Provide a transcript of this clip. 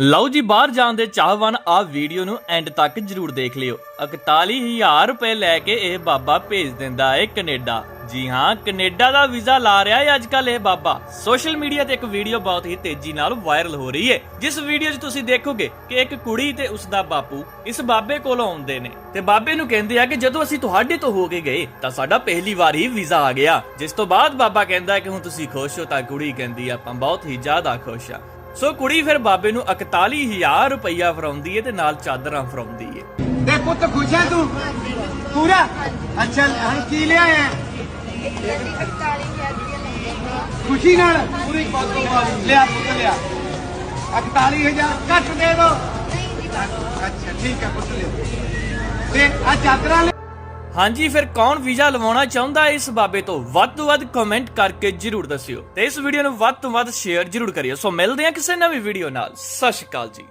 ਲਓ ਜੀ, ਬਾਹਰ ਜਾਣ ਦੇ ਚਾਹਵਾਨ ਆ ਵੀਡੀਓ ਨੂੰ ਐਂਡ ਤੱਕ ਜਰੂਰ ਦੇਖ ਲਿਓ। 41000 ਰੁਪਏ ਲੈ ਕੇ ਇਹ ਬਾਬਾ ਭੇਜ ਦਿੰਦਾ ਏ ਕੈਨੇਡਾ। ਜੀ ਹਾਂ, ਕੈਨੇਡਾ ਦਾ ਵੀਜ਼ਾ ਲਾ ਰਿਹਾ ਹੈ ਅੱਜ ਇਹ ਬਾਬਾ। ਸੋਸ਼ਲ ਮੀਡੀਆ ਤੇ ਇੱਕ ਵੀਡੀਓ ਬਹੁਤ ਹੀ ਤੇਜ਼ੀ ਨਾਲ ਵਾਇਰਲ ਹੋ ਰਹੀ ਹੈ ਜਿਸ ਵੀਡੀਓ 'ਚ ਤੁਸੀਂ ਦੇਖੋਗੇ ਕਿ ਇੱਕ ਕੁੜੀ ਤੇ ਉਸ ਦਾ ਬਾਪੂ ਇਸ ਬਾਬੇ ਕੋਲ ਆਉਂਦੇ ਨੇ। ਤੇ ਬਾਬੇ ਨੂੰ ਕਹਿੰਦੇ ਆ ਕਿ ਜਦੋਂ ਅਸੀਂ ਤੁਹਾਡੇ ਤੋਂ ਹੋ ਕੇ ਗਏ, ਤਾਂ ਸਾਡਾ ਪਹਿਲੀ ਵਾਰ ਹੀ ਵੀਜ਼ਾ ਆ ਗਿਆ। ਜਿਸ ਤੋਂ ਬਾਅਦ ਬਾਬਾ ਕਹਿੰਦਾ ਕਿ ਹੁਣ ਤੁਸੀਂ ਖੁਸ਼ ਹੋ ਤਾਂ ਕੁੜੀ ਕਹਿੰਦੀ ਆਪਾਂ ਬਹੁਤ ਹੀ ਜ਼ਿਆਦਾ ਖੁਸ਼ ਆ। ਸੋ ਕੁੜੀ ਫਿਰ ਬਾਬੇ ਨੂੰ 41000 ਰੁਪਈਆ ਫਰਾਉਂਦੀ ਹੈ ਤੇ ਨਾਲ ਚਾਦਰਾਂ ਫਰਾਉਂਦੀ ਹੈ ਦੇ ਪੁੱਤ ਖੁਸ਼ ਹੈ ਤੂੰ? ਪੂਰਾ? ਅੱਛਾ ਹੁਣ ਕੀ ਲਿਆ ਖੁਸ਼ੀ ਨਾਲ? ਪੂਰੀ ਬਾਤੋਂ ਵਾਲੀ ਲਿਆ ਪੁੱਤ, ਲਿਆ। 41000 ਕੱਟ ਦੇ ਦੋ। ਅੱਛਾ, ਠੀਕ ਹੈ ਪੁੱਤ, ਲਿਆ। ਤੇ ਆ ਚਾਦਰਾਂ ਲੈ ਹਾਂਜੀ, ਫਿਰ ਕੌਣ ਵੀਜ਼ਾ ਲਵਾਉਣਾ ਚਾਹੁੰਦਾ ਇਸ ਬਾਬੇ ਤੋਂ? ਵੱਧ ਤੋਂ ਵੱਧ ਕਮੈਂਟ ਕਰਕੇ ਜਰੂਰ ਦੱਸਿਓ ਤੇ ਇਸ ਵੀਡੀਓ ਨੂੰ ਵੱਧ ਤੋਂ ਵੱਧ ਸ਼ੇਅਰ ਜਰੂਰ ਕਰਿਓ। ਸੋ ਮਿਲਦੇ ਹਾਂ ਕਿਸੇ ਨਵੀਂ ਵੀਡੀਓ ਨਾਲ। ਸਤਿ ਸ਼੍ਰੀ ਅਕਾਲ ਜੀ।